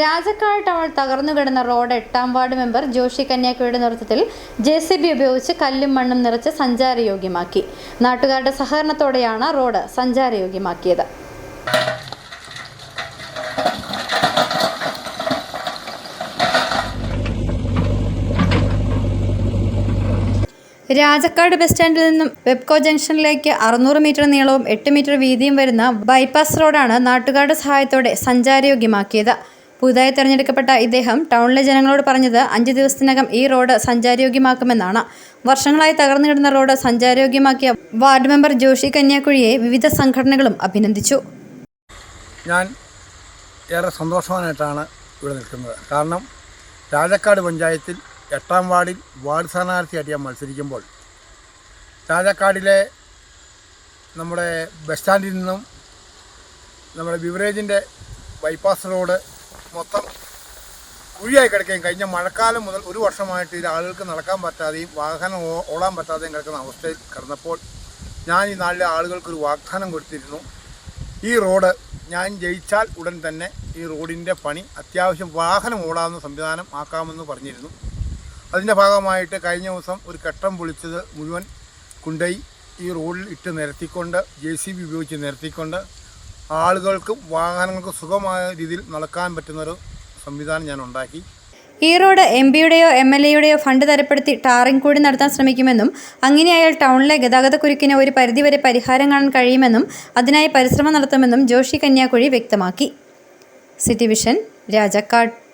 Rajakkad town തകർന്നു കിടന്ന road എട്ടാം വാർഡ് മെമ്പർ ജോഷി കന്യാക്കയുടെ നേതൃത്വത്തിൽ ജെ സി ബി ഉപയോഗിച്ച് കല്ലും മണ്ണും നിറച്ച് സഞ്ചാരയോഗ്യമാക്കി. നാട്ടുകാരുടെ സഹകരണത്തോടെയാണ് റോഡ് സഞ്ചാരയോഗ്യമാക്കിയത്. രാജക്കാട് ബസ് സ്റ്റാൻഡിൽ നിന്നും വെബ്കോ ജംഗ്ഷനിലേക്ക് അറുന്നൂറ് മീറ്റർ നീളവും എട്ട് മീറ്റർ വീതിയും വരുന്ന ബൈപ്പാസ് റോഡാണ് നാട്ടുകാരുടെ സഹായത്തോടെ സഞ്ചാരയോഗ്യമാക്കിയത്. പുതുതായി തെരഞ്ഞെടുക്കപ്പെട്ട ഇദ്ദേഹം ടൗണിലെ ജനങ്ങളോട് പറഞ്ഞത് അഞ്ച് ദിവസത്തിനകം ഈ റോഡ് സഞ്ചാരയോഗ്യമാക്കുമെന്നാണ് വർഷങ്ങളായി തകർന്നു കിടന്ന റോഡ് സഞ്ചാരയോഗ്യമാക്കിയ വാർഡ് മെമ്പർ ജോഷി കന്യാക്കുഴിയെ വിവിധ സംഘടനകളും അഭിനന്ദിച്ചു. ഞാൻ ഏറെ സന്തോഷവാനായിട്ടാണ് ഇവിടെ നിൽക്കുന്നത്. കാരണം രാജക്കാട് പഞ്ചായത്തിൽ എട്ടാം വാർഡിൽ വാർഡ് സ്ഥാനാർത്ഥിയായിട്ട് ഞാൻ മത്സരിക്കുമ്പോൾ രാജക്കാടിലെ നമ്മുടെ ബസ് സ്റ്റാൻഡിൽ നിന്നും നമ്മുടെ ബിവറേജിന്റെ ബൈപ്പാസ് റോഡ് മൊത്തം കുഴിയായി കിടക്കുകയും കഴിഞ്ഞ മഴക്കാലം മുതൽ ഒരു വർഷമായിട്ട് ഇത് ആളുകൾക്ക് നടക്കാൻ പറ്റാതെയും വാഹനം ഓടാൻ പറ്റാതെയും കിടക്കുന്ന അവസ്ഥയിൽ കിടന്നപ്പോൾ ഞാൻ ഈ നാട്ടിലെ ആളുകൾക്കൊരു വാഗ്ദാനം കൊടുത്തിരുന്നു. ഈ റോഡ് ഞാൻ ജയിച്ചാൽ ഉടൻ തന്നെ ഈ റോഡിന്റെ പണി അത്യാവശ്യം വാഹനം ഓടാവുന്ന സംവിധാനം ആക്കാമെന്ന് പറഞ്ഞിരുന്നു. അതിന്റെ ഭാഗമായിട്ട് കഴിഞ്ഞ ദിവസം ഒരു കെട്ടം പൊളിച്ചത് മുഴുവൻ കുണ്ടൈ ഈ റോഡിൽ ഇട്ട് നിരത്തിക്കൊണ്ട് ജെ സി ബി ഉപയോഗിച്ച് നിരത്തിക്കൊണ്ട് ആളുകൾക്കും വാഹനങ്ങൾക്കും സുഖമായ രീതിയിൽ നടക്കാൻ പറ്റുന്നൊരു സംവിധാനം ഞാൻ ഉണ്ടാക്കി ഈറോഡ് റോഡ് എം പിയുടെയോ എം എൽ എയുടെയോ ഫണ്ട് തരപ്പെടുത്തി ടാറിംഗ് കൂടി നടത്താൻ ശ്രമിക്കുമെന്നും അങ്ങനെയായാൽ ടൗണിലെ ഗതാഗതക്കുരുക്കിന് ഒരു പരിധിവരെ പരിഹാരം കാണാൻ കഴിയുമെന്നും അതിനായി പരിശ്രമം നടത്തുമെന്നും ജോഷി കന്യാക്കുഴി വ്യക്തമാക്കി. City vision Rajakkad.